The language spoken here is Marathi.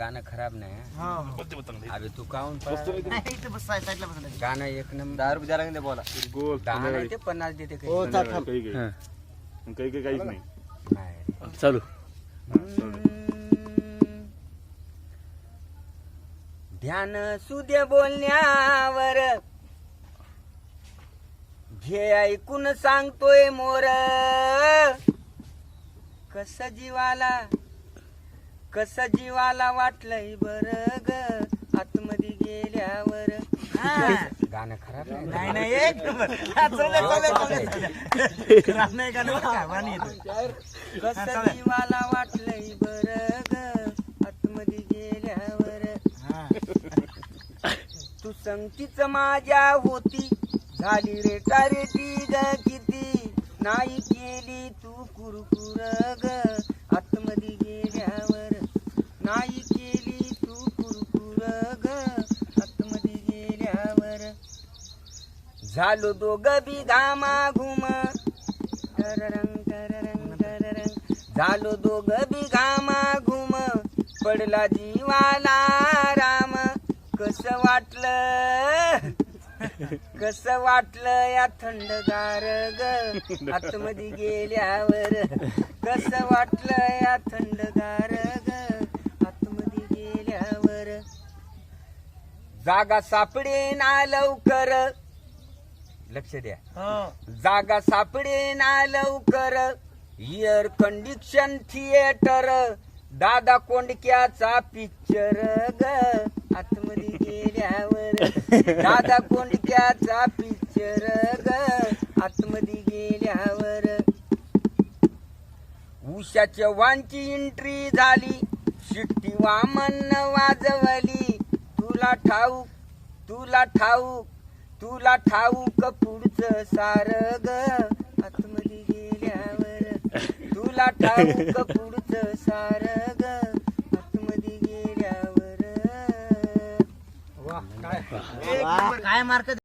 गाणं खराब नाही हं. हो. अबे तू काहून नाही, इथं बस साईड- साईडला बसलं. गाणं एक नंबर दहा रुपये द्यायला लागले बोला. गोल दहा नाही ते पन्नास देते काही. हो, चाल, थांब. काही काही. काही काही काहीच नाही. नाही. चालू. ध्यान सुदे बोलण्यावर. घे ऐकून सांगतोय मोर. कस जीवाला कस जीवाला वाटलंय बर ग आतमध्ये गेल्यावर हा. गाणं खराब नाही नाही नाही एक नंबर. हा, चाललंय, चाललंय, चाललय, चाललय. खराब नाही गाणं बरं का, गाणं येतं. कस जीवाला वाटलंय बर ग आतमध्ये गेल्यावर हा. तू संगतीच माझ्या होती झाली रे टारेटी ग किती नाही केली तू कुरकुर ग झालो दोघ बी घामा घुम तररंग तररंग तररंग झालो दोघ बी घामा घुम पडला जीवाला राम. कस वाटलं? कस वाटलं या थंडगार ग? आतमध्ये गेल्यावर. कस वाटलं या थंडगार ग? आतमध्ये गेल्यावर. जागा सापडे ना लवकर. लक्ष द्या. जागा सापडे ना लवकर. एअर कंडिशन थिएटर दादा कोंडक्याचा पिक्चर ग. आतमध्ये गेल्यावर. दादा कोंडक्याचा पिक्चर ग. आतमध्ये गेल्यावर. उषाच्या वांची एंट्री झाली. शिट्टी वामन वाजवली. तुला ठाऊक तुला ठाऊक. तुला ठाऊक पुढचं सार ग. आतमध्ये गेल्यावर तुला ठाऊक पुढचं सार ग. आतमध्ये गेल्यावर. वा, काय? मार्क